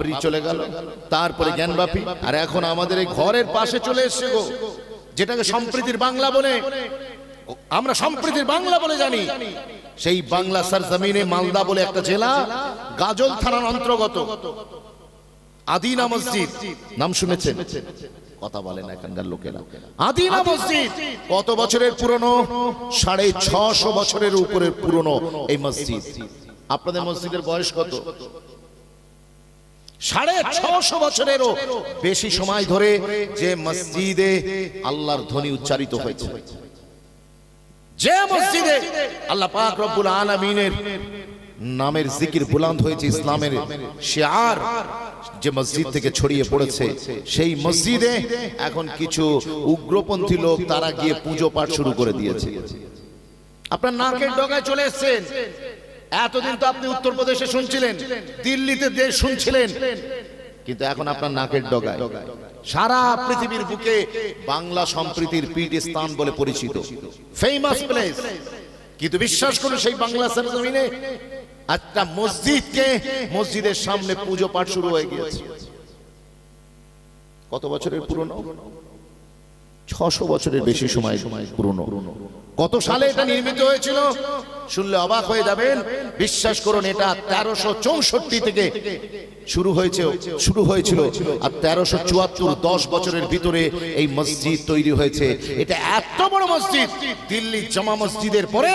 বাবরি চলে গেল। তারপরে জ্ঞানবাপী। আর এখন আমাদের এই ঘরের পাশে চলে এসছে গো। যেটাকে সম্প্রীতির বাংলা বলে। আমরা সম্প্রীতির বাংলা বলে জানি। সেই বাংলা সার জমিনে মালদা বলে একটা জেলা গাজল থানার অন্তর্গত। আদিনা মসজিদ। নাম শুনেছেন? কথা বলেন এখানকার লোকেরা। আদিনা মসজিদ। কত বছরের পুরনো? সাড়ে ছশো বছরের উপরের পুরনো এই মসজিদ। আপনাদের মসজিদের বয়স কত? সাড়ে ছশো বছরেরও বেশি সময় ধরে যে মসজিদে আল্লাহর ধ্বনি উচ্চারিত হয়েছে। যে মসজিদে আল্লাহ পাক রব্বুল আলামিনের নামের জিকির বুলান্দ হয়েছে ইসলামের শিয়ার যে মসজিদ থেকে ছড়িয়ে পড়েছে, সেই মসজিদে এখন কিছু উগ্রপন্থী লোক তারা গিয়ে পুজো পাঠ শুরু করে দিয়েছে। আপনার নাকের ডগায় চলে এসেছেন। এতদিন তো আপনি উত্তরপ্রদেশে শুনছিলেন, দিল্লিতে শুনছিলেন। কিন্তু এখন আপনার নাকের ডগায়। সারা পৃথিবীর বুকে বাংলা সম্প্রীতির পীঠ স্থান বলে পরিচিত। ফেমাস প্লেস কিন্তু বিশ্বাস করুন, সেই বাংলা সরজমিনে একটা মসজিদকে মসজিদের সামনে পুজো পাঠ শুরু হয়ে গিয়েছে। কত বছরের পুরনো? ছশো বছরের বেশি সময় সময় পুরনো। কত সালে এটা নির্মিত হয়েছিল? শুনলে অবাক হয়ে যাবেন। বিশ্বাস করুন, এটা তেরোশো চৌষট্টি থেকে শুরু হয়েছে, শুরু হয়েছিল। আর তেরোশো চুয়াত্তর, দশ বছরের ভিতরে এই মসজিদ তৈরি হয়েছে। এটা এত বড় মসজিদ, দিল্লি জামা মসজিদের পরে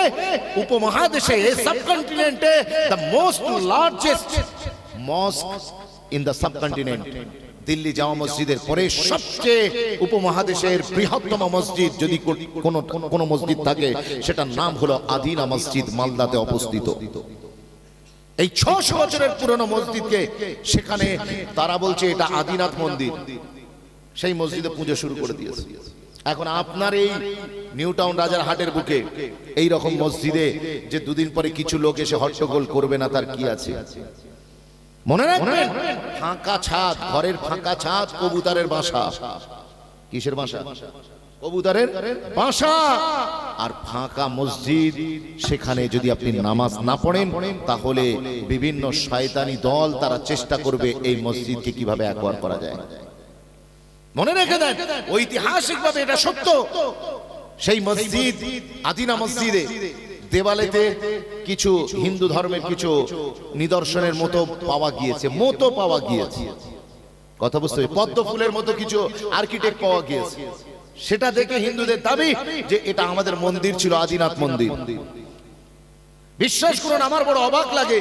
উপমহাদেশে সাবকন্টিনেন্টে the most largest mosque in the subcontinent Delhi Jama মসজিদের পরে সবচেয়ে উপমহাদেশের বৃহত্তম মসজিদ যদি কোনো মসজিদ থাকে, সেটার নাম হলো আদিনা মসজিদ মালদাতে অবস্থিত। এই ছশো বছরের পুরনো মসজিদকে সেখানে তারা বলছে এটা আদিনাথ মন্দির। সেই মসজিদে পুজো শুরু করে দিয়েছে। এখন আপনার এই নিউ টাউন রাজার হাটের বুকে এই রকম মসজিদে যে দুদিন পরে কিছু লোক এসে হট্টগোল করবে না, তার কি আছে? মনে রাখবেন? ফাঁকা ছাদ, ঘরের ফাঁকা ছাদ, কবুতরের বাসা। কিসের বাসা? কবুতরের বাসা। আর ফাঁকা মসজিদ, সেখানে যদি আপনি নামাজ না পড়েন, তাহলে বিভিন্ন শয়তানি দল তারা চেষ্টা করবে এই মসজিদকে কীভাবে একবার করা যায়। মনে রেখে দেন, ঐতিহাসিকভাবে এটা সত্য। সেই মসজিদ, আদিনা মসজিদে দেওয়ালেতে কিছু হিন্দু ধর্মের কিছু নিদর্শনের মতো পাওয়া গিয়েছে মতো পাওয়া গিয়েছে। কথা বুঝতে পদ্ম ফুলের মতো কিছু আর্কিটেক্ট পাওয়া গিয়েছে। সেটা দেখে হিন্দুদের দাবি যে এটা আমাদের মন্দির ছিল আদিনাথ মন্দির। বিশ্বাস করুন আমার বড় অবাক লাগে।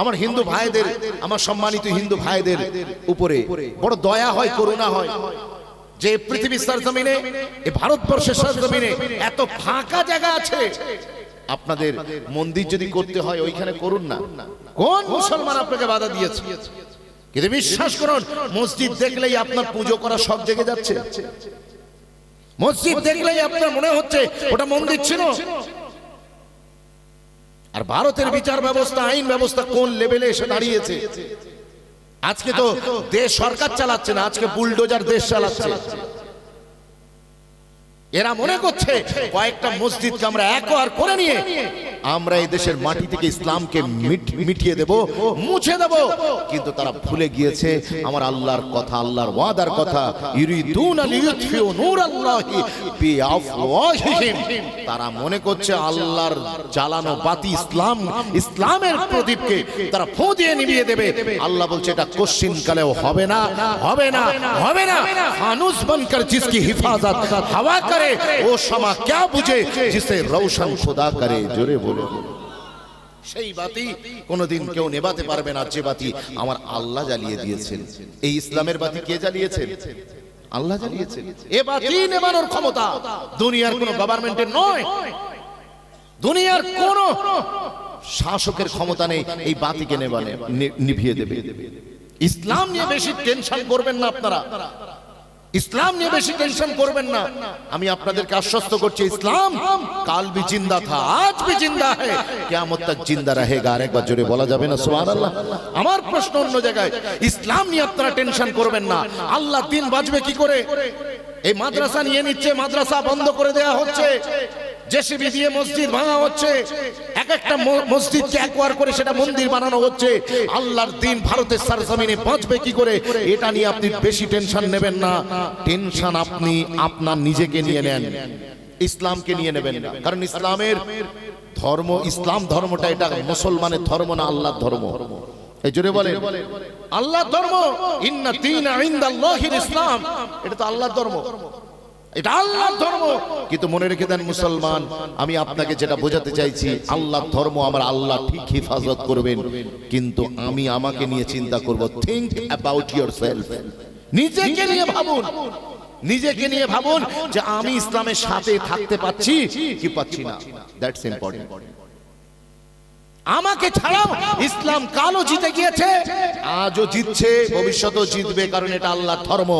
আমার হিন্দু ভাইদের আমার সম্মানিত হিন্দু ভাইদের উপরে বড় দয়া হয় করুণা হয় যে পৃথিবীর সরজমিনে এই ভারতবর্ষের সরজমিনে এত ফাঁকা জায়গা আছে। আপনাদের মন্দির যদি করতে হয় ওইখানে করুন না। কোন মুসলমান আপনাকে বাধা দিয়েছে? কিন্তু বিশ্বাস করুন মসজিদ দেখলেই আপনার পুজো করা সব জেগে যাচ্ছে। মসজিদ দেখলেই আপনার মনে হচ্ছে ওটা মন্দির ছিল। আর ভারতের বিচার ব্যবস্থা আইন ব্যবস্থা কোন লেভেলে এসে দাঁড়িয়েছে? আজকে তো দেশ সরকার চালাচ্ছে না আজকে বুলডোজার দেশ চালাচ্ছে। এরা মনে করছে কয়েকটা মসজিদকে আমরা একবার করে নিয়ে আমরা এই দেশের মাটি থেকে ইসলামকে মিটিয়ে দেব মুছে দেব। কিন্তু তারা ভুলে গিয়েছে আমার আল্লাহর কথা আল্লাহর ওয়াদার কথা তারা মনে করছে আল্লাহর জ্বালানো বাতি ইসলাম ইসলামের প্রদীপকে তারা ফু দিয়ে নিভিয়ে দেবে। আল্লাহ বলছে এটা কোশ্চিন কালেও হবে না হবে না হবে না ফানুস বনকর জিসকি হিফাজত হাওয়া করে ও সমা क्या বুঝে जिसे রৌশন खुदा करे জোরে বলো সেই বাতি কোনোদিন কেউ নেবাতে পারবে না যে বাতি আমার আল্লাহ জ্বালিয়ে দিয়েছেন এই ইসলামের বাতি কে জ্বালিয়েছেন আল্লাহ জ্বালিয়েছেন এ বাতি নেবানোর ক্ষমতা দুনিয়ার কোনো গভর্নমেন্টের নয় দুনিয়ার কোন শাসকের ক্ষমতা নেই এই বাতিকে নেবানে নিভিয়ে দেবে ইসলাম নিয়ে বেশি টেনশন করবেন না আপনারা ইসলাম নিয়ে বেশি টেনশন করবেন না। আমি আপনাদেরকে আশ্বস্ত করছি, ইসলাম, কাল বি জিন্দা থা, আজ বি জিন্দা হে, কিয়ামত তক জিন্দা রহেগা। আরেকবার জোরে বলা যাবে না, সুবহানাল্লাহ। আমার প্রশ্ন অন্য জায়গায়, ইসলাম নিয়ে আপনারা টেনশন করবেন না। আল্লাহ দিন বাঁচবে কি করে? এই মাদ্রাসা নিয়ে নিচ্ছে, মাদ্রাসা বন্ধ করে দেয়া হচ্ছে। জেসিবি দিয়ে মসজিদ ভাঙা হচ্ছে। এক একটা মসজিদকে একবার করে সেটা মন্দির বানানো হচ্ছে। আল্লাহর দিন ভারতের সারজমিনে বাঁচবে কি করে? এটা নিয়ে আপনি বেশি টেনশন নেবেন না। টেনশন আপনি আপনার নিজেকে নিয়ে নেন। ইসলামকে নিয়ে নেবেন না। কারণ ইসলামের ধর্ম, ইসলাম ধর্মটা এটা মুসলমানের ধর্ম না আল্লাহর ধর্ম। এই জোরে বলে আল্লাহর ধর্ম। ইন্না ইনদাল্লাহির ইসলাম। এটা তো আল্লাহর ধর্ম। এটা আল্লাহ ধর্ম। কিন্তু মনে রেখে দেন মুসলমান, আমি আপনাকে যেটা বোঝাতে চাইছি আল্লাহ ধর্ম আমার আল্লাহ ঠিক হেফাজত করবেন। কিন্তু আমি আমাকে নিয়ে চিন্তা করব থিংক অ্যাবাউট ইয়োর সেলফ নিজেকে নিয়ে ভাবুন। নিজেকে নিয়ে ভাবুন যে আমি ইসলামের সাথে থাকতে পাচ্ছি কি পাচ্ছি না। দ্যাটস ইম্পর্টেন্ট আমাকে ছাড়াও ইসলাম কালও জিতে গিয়েছে। আজও জিতছে, ভবিষ্যতেও জিতবে, কারণ এটা আল্লাহর ধর্ম।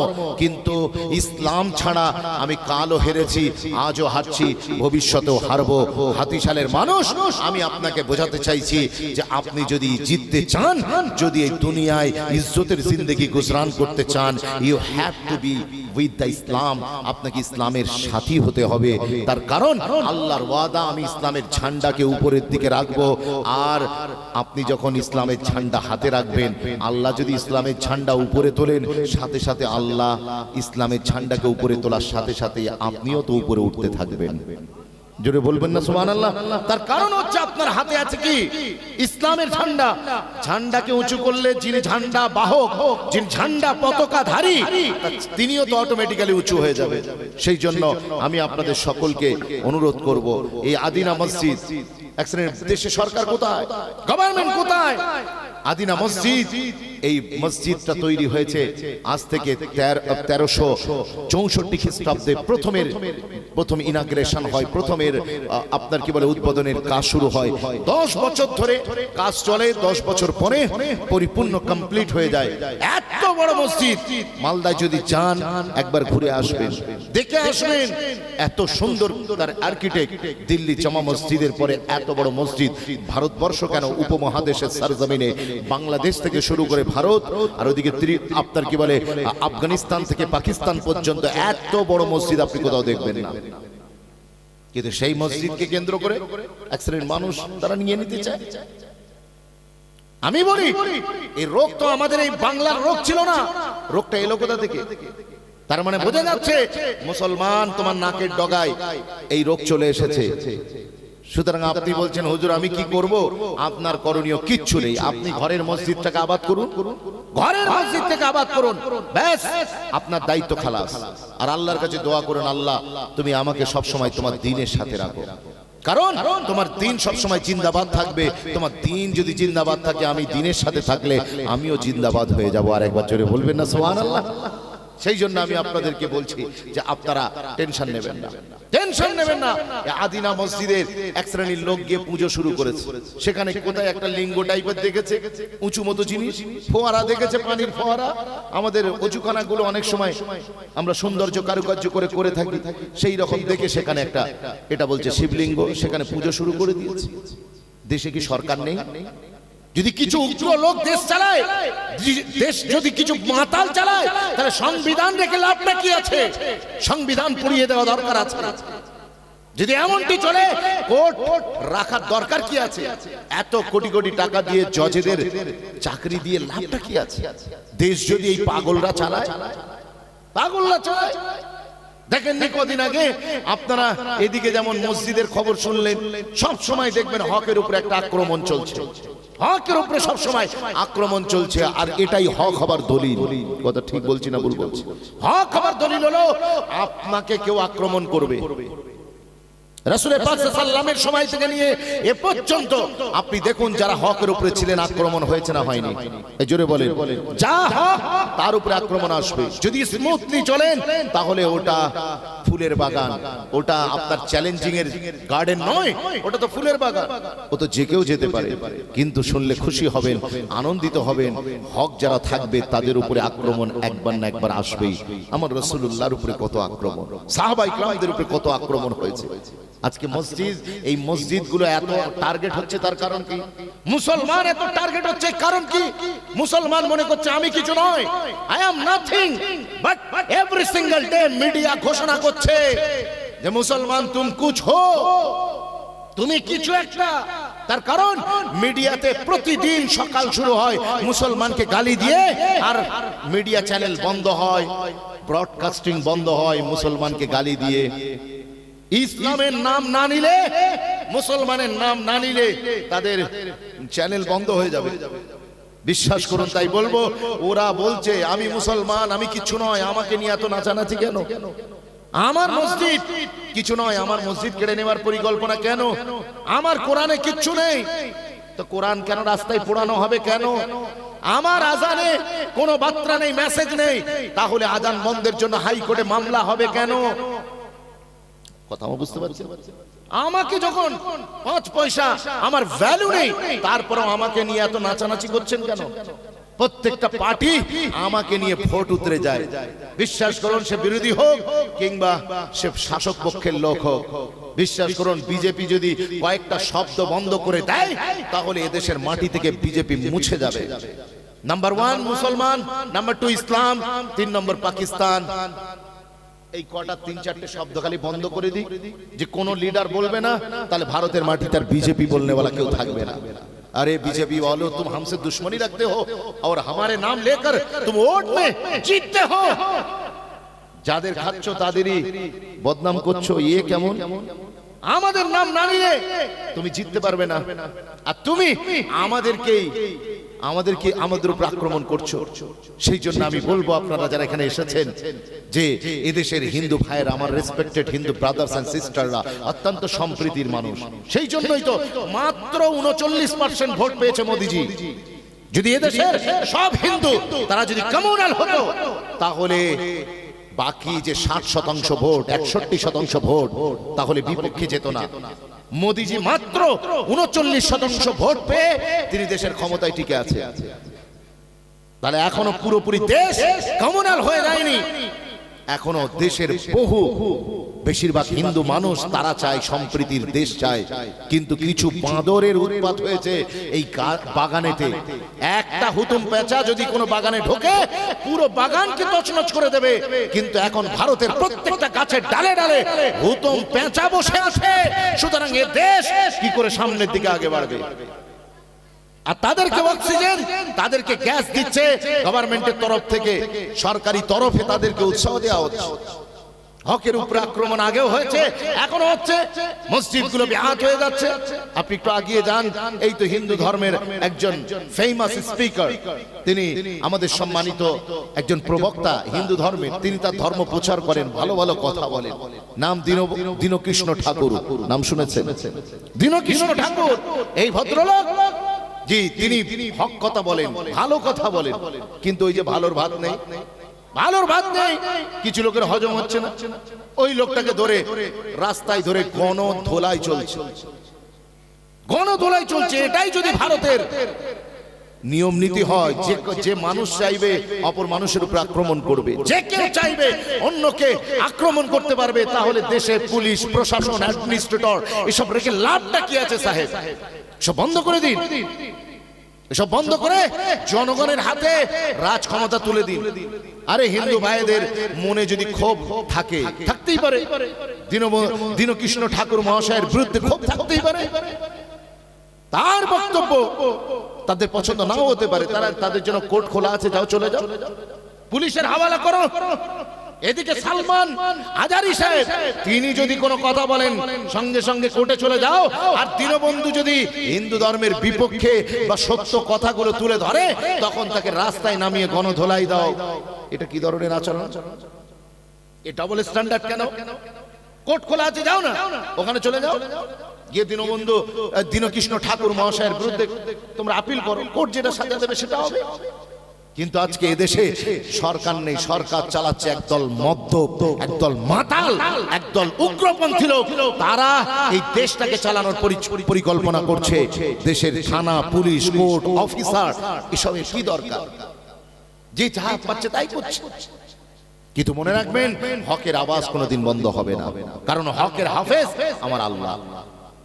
কিন্তু ইসলাম ছাড়া আমি কালও হেরেছি, আজও হারছি, ভবিষ্যতেও হারবো। হাতিশালের মানুষ, আমি আপনাকে বোঝাতে চাইছি যে আপনি যদি জিততে চান, যদি এই দুনিয়ায় ইজ্জতের জিন্দগি গুজরান করতে চান you have to be with the Islam আপনাকে ইসলামের সাথী হতে হবে। তার কারণ, আল্লাহর ওয়াদা, আমি ইসলামের ঝান্ডাকে উপরের দিকে রাখব। আর আপনি যখন ইসলামের ঝান্ডা হাতে রাখবেন, আল্লাহ যদি ইসলামের ঝান্ডা উপরে তোলেন, সাথে সাথে আল্লাহ ইসলামের ঝান্ডাকে উপরে তোলার সাথে সাথে আপনিও তো উপরে উঠতে থাকবেন। জোরে বলবেন না সুমান আল্লাহ তার কারণ হচ্ছে আপনার হাতে আছে কি? ইসলামের ঝান্ডা। ঝান্ডাকে উঁচু করলে যিনি ঝান্ডা বাহক, যিনি ঝান্ডা পতাকাধারী তিনিও তো অটোমেটিক্যালি উঁচু হয়ে যাবে। সেই জন্য আমি আপনাদের সকলকে অনুরোধ করব, এই আদিনা মসজিদ দেশে সরকার কোথায়? গভর্নমেন্ট কোথায়? আদিনা মসজিদ। এই মসজিদটা তৈরি হয়েছে আজ থেকে তেরোশো চৌষট্টি খ্রিস্টাব্দে। প্রথমের প্রথম ইনাগ্রেশন হয়। প্রথমের আপনার কি বলে, উদ্বোধনের কাজ শুরু হয়। দশ বছর ধরে কাজ চলে। দশ বছর পরে পরিপূর্ণ কমপ্লিট হয়ে যায়। এত বড় মসজিদ। মালদায় যদি যান, একবার ঘুরে আসবেন। দেখে আসবেন। এত সুন্দর আর্কিটেক্ট দিল্লি জামা মসজিদের পরে এত বড় মসজিদ, ভারতবর্ষ কেন উপমহাদেশের সারজমিনে? বাংলাদেশ থেকে শুরু করে ভারত, আর ওদিকে আপনার কি বলে, আফগানিস্তান থেকে পাকিস্তান পর্যন্ত এত বড় মসজিদ আপনি কোথাও দেখবেন না। কিন্তু সেই মসজিদকে কেন্দ্র করে এক শ্রেণির মানুষ তারা নিয়ে নিতে চায়। আমি বলি, এই রোগ তো আমাদের এই বাংলার রোগ ছিল না। রোগটা এলো কোথা থেকে? তার মানে বোঝা যাচ্ছে, মুসলমান তোমার নাকের ডগায় এই রোগ চলে এসেছে। সুতরাং আপনি বলছেন হুজুর আমি কি করব? আপনার করণীয় কিচ্ছু নেই। আপনি ঘরের মসজিদটাকে আবাদ করুন। ঘরের মসজিদ থেকে আবাদ করুন। ব্যাস। আপনার দায়িত্ব খালাস। আর আল্লাহর কাছে দোয়া করুন আল্লাহ তুমি আমাকে সব সময় তোমার দিনের সাথে রাখো। কারণ তোমার দিন সবসময় জিন্দাবাদ থাকবে। তোমার দিন যদি জিন্দাবাদ থাকে আমি দিনের সাথে থাকলে আমিও জিন্দাবাদ হয়ে যাব। আর একবার জোরে বলবেন না সোহান আল্লাহ সেই জন্য আমি আপনাদেরকে বলছি যে আপনারা টেনশন নেবেন না। টেনশন নেবেন না। আদিনা মসজিদের এক শ্রেণির লোক গিয়ে পুজো শুরু করেছে। সেখানে কোথায় একটা লিঙ্গ টাইপের দেখেছে উঁচু মতো জিনিস ফোয়ারা দেখেছে পানির ফোয়ারা। আমাদের অজুখানাগুলো অনেক সময় আমরা সৌন্দর্য কারুকার্য করে করে থাকি। সেই রকম দেখে সেখানে একটা এটা বলছে শিবলিঙ্গ সেখানে পুজো শুরু করে দিয়েছে। দেশে কি সরকার নেই? যদি কিছু উগ্র লোক দেশ চালায় দেশ যদি কিছু মাতাল চালায় তাহলে সংবিধান রেখে লাভটা কি আছে? সংবিধান পুড়িয়ে দেওয়া দরকার আছে। যদি এমনটি চলে কোর্ট রাখার দরকার কি আছে? এত কোটি কোটি টাকা দিয়ে জজেদের চাকরি দিয়ে লাভটা কি আছে? দেশ যদি এই পাগলরা চালায় পাগলরা চালায় দেখেন নি কদিন আগে আপনারা এদিকে যেমন মসজিদের খবর শুনলেন, সব সময় দেখবেন হকের উপরে একটা আক্রমণ চলছে। হকের উপরে সব সময় আক্রমণ চলছে, আর এটাই হক হবার দলিল। কথা ঠিক বলছি না ভুল বলছি? হক হবার দলিল হলো, আপনাকে কেউ আক্রমণ করবে। রাসূলের পাক সাল্লামের সময় থেকে নিয়ে এ পর্যন্ত আপনি দেখুন যারা হকের উপরে ছিলেন আক্রমণ হয়েছে না হয়নি। জোরে বলেন। যা হক তার উপরে আক্রমণ আসবে। যদি স্মুথলি চলেন তাহলে ওটা ফুলের বাগান। ওটা আপনার চ্যালেঞ্জিং এর গার্ডেন নয় ওটা তো ফুলের বাগান। ও তো যে কেউ যেতে পারে। কিন্তু শুনলে খুশি হবেন আনন্দিত হবেন। হক যারা থাকবে তাদের উপরে আক্রমণ একবার না একবার আসবেই। আমার রসুল্লাহর উপরে কত আক্রমণ। সাহাবাই ক্রামদের উপরে কত আক্রমণ। হয়েছে আজকে মসজিদ এই মসজিদগুলো এত টার্গেট হচ্ছে তার কারণ কি? মুসলমান এত টার্গেট হচ্ছে কারণ কি? মুসলমান মনে করছে আমি কিছু নয় I am nothing but every single day media ঘোষণা করছে যে মুসলমান তুম কুছ হো? তুমি কিছু একটা? তার কারণ মিডিয়াতে প্রতিদিন সকাল শুরু হয় মুসলমানকে গালি দিয়ে আর মিডিয়া চ্যানেল বন্ধ হয় ব্রডকাস্টিং বন্ধ হয় মুসলমানকে গালি দিয়ে। ইসলামের নাম না নিলে, মুসলমানের নাম না নিলে তাদের চ্যানেল বন্ধ হয়ে যাবে। বিশ্বাস করুন, তাই বলব, ওরা বলছে, আমি মুসলমান, আমি কিছু নয়, আমাকে নিয়ে এত নাচানাচি কেন? আমার মসজিদ, কিছু নয়, আমার মসজিদ কেড়ে নেওয়ার পরিকল্পনা কেন? আমার কোরআনে কিচ্ছু নেই। তো কোরআন কেন রাস্তায় পোড়ানো হবে কেন? আমার আজানে কোনো বার্তা নেই মেসেজ নেই। তাহলে আজান বন্ধের জন্য হাইকোর্টে মামলা হবে কেন? কথা বুঝতে পারছি? আমাকে যখন পাঁচ পয়সা আমার ভ্যালু নেই, তারপরেও আমাকে নিয়ে এত নাচানাচি করছেন কেন? প্রত্যেকটা পার্টি আমাকে নিয়ে ভোট উতরে যায়। বিশ্বাস করুন, সে বিরোধী হোক কিংবা সে শাসক পক্ষের লোক হোক। বিশ্বাস করুন, বিজেপি যদি কয়েকটা শব্দ বন্ধ করে দেয়, তাহলে এদেশের মাটি থেকে বিজেপি মুছে যাবে। নাম্বার ওয়ান মুসলমান। নাম্বার টু ইসলাম। তিন নম্বর, পাকিস্তান। এই কটা তিন চারটে শব্দ খালি বন্ধ করে দিই যে কোন লিডার বলবে না তাহলে ভারতের মাটি তার বিজেপি বলনে वाला কেউ থাকবে না अरे बीजेपी वालों तुम हमसे दुश्मनी रखते हो और हमारे नाम लेकर तुम वोट में जीतते हो যাদের খাচ্ছ তাদেরই বদনাম করছো ইয়ে কেমন আমাদের নাম না নিলে তুমি জিততে পারবে না আর তুমি আমাদেরকেই আমাদেরকে আমাদের উপর আক্রমণ করছ। সেই জন্য আমি বলব আপনারা যারা এখানে এসেছেন যে এদেশের হিন্দু ভাইয়ের আমার রেসপেক্টেড হিন্দু ব্রাদার্স এন্ড সিস্টাররা অত্যন্ত সম্প্রীতির মানুষ। সেই জন্যই তো মাত্র উনচল্লিশ পার্সেন্ট ভোট পেয়েছে মোদিজি। যদি এদেশের সব হিন্দু তারা যদি কমিউনাল হতো তাহলে বাকি যে ষাট শতাংশ ভোট একষট্টি শতাংশ ভোট তাহলে বিপক্ষে যেত না। মোদিজি মাত্র উনচল্লিশ শতাংশ ভোট পেয়ে তিনি দেশের ক্ষমতায় টিকে আছে তাহলে এখনও পুরোপুরি দেশ কমনাল হয়ে যায়নি। এখনও দেশের বহু বেশিরভাগ হিন্দু মানুষ তারা চায় সম্প্রীতির দেশ চায়। কিন্তু কিছু বাঁদরের উৎপাত হয়েছে এই বাগানেতে। একটা হুতুম পেঁচা যদি কোনো বাগানে ঢোকে পুরো বাগানকে তছনছ করে দেবে। কিন্তু এখন ভারতের প্রত্যেকটা গাছের ডালে ডালে হুতুম পেঁচা বসে আছে। সুতরাং এ দেশ কি করে সামনের দিকে আগে বাড়বে? আর তাদেরকে অক্সিজেন তাদেরকে গ্যাস দিচ্ছে গভর্নমেন্টের তরফ থেকে সরকারি তরফে তাদেরকে উৎসাহ দেওয়া হচ্ছে। হকের উপরে আক্রমণ আগেও হয়েছে এখনও হচ্ছে। মসজিদগুলো বিহাত হয়ে যাচ্ছে। আপনি একটু আগিয়ে যান। এই তো হিন্দু ধর্মের একজন ফেমাস স্পিকার তিনি আমাদের সম্মানিত একজন প্রবক্তা হিন্দু ধর্মের। তিনি তার ধর্ম প্রচার করেন ভালো ভালো কথা বলেন। নাম দীন দীনকৃষ্ণ ঠাকুর। নাম শুনেছেন। দীনকৃষ্ণ ঠাকুর। এই ভদ্রলোক জি, তিনি হক কথা বলেন, ভালো কথা বলেন। কিন্তু ওই যে ভালোর ভাত নেই, ভালোর ভাত নেই, কিছু লোকের হজম হচ্ছে না। ওই লোকটাকে ধরে রাস্তায় ধরে গণ ধোলাই চলছে। গণ ধোলাই চলছে, এটাই যদি ভারতের নিয়ম নীতি হয়, যে যে মানুষ চাইবে, অপর মানুষের উপর আক্রমণ করবে। যে কেউ চাইবে অন্যকে আক্রমণ করতে পারবে, তাহলে দেশের পুলিশ, প্রশাসন, অ্যাডমিনিস্ট্রেটর, এসব রেখে লাভটা কি আছে সাহেব? সব বন্ধ করে দিন। এসব বন্ধ করে জনগণের হাতে রাজ ক্ষমতা তুলে দিন। আরে হিন্দু ভাইদের মনে যদি ক্ষোভ থাকে থাকতেই পারে। দীন দীনকৃষ্ণ ঠাকুর মহাশয়ের বিরুদ্ধে ক্ষোভ থাকতেই পারে। তার বক্তব্য তাদের পছন্দ নাও হতে পারে। তারা তাদের জন্য কোর্ট খোলা আছে যাও। চলে যাও। পুলিশের হাওয়ালা করো। এদিকে সালমান আজারি সাহেব তিনি যদি কোনো কথা বলেন সঙ্গে সঙ্গে কোর্টে চলে যাও আর দীনবন্ধু যদি হিন্দু ধর্মের বিপক্ষে বা সত্য কথাগুলো তুলে ধরে তখন তাকে রাস্তায় নামিয়ে গণধোলাই দাও। এটা কি ধরনের আচরণ? এ ডবল স্ট্যান্ডার্ড কেন? কোর্ট খোলা আছে যাও না। ওখানে চলে যাও। গিয়ে দীনবন্ধু দীনকৃষ্ণ ঠাকুর মহাশয়ের বিরুদ্ধে তোমরা আপিল করো। কোর্ট যেটা সাজা দেবে সেটা হবে। কিন্তু আজকে এদেশে সরকার নেই, সরকার চালাচ্ছে একদল মদ্য একদল মাতাল, একদল উগ্রপন্থী লোক। তারা এই দেশটাকে চালানোর পরি- পরিকল্পনা করছে। দেশের থানা, পুলিশ, কোর্ট, অফিসার, এসবের কি দরকার? যে যাহা পাচ্ছে তাই করছে। কিন্তু মনে রাখবেন, হকের আওয়াজ কোনোদিন বন্ধ হবে না। কারণ হকের হাফেজ আমার আল্লাহ।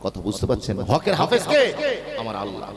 কথা বুঝতে পারছেন? হকের হাফেজ কে আমার আল্লাহ।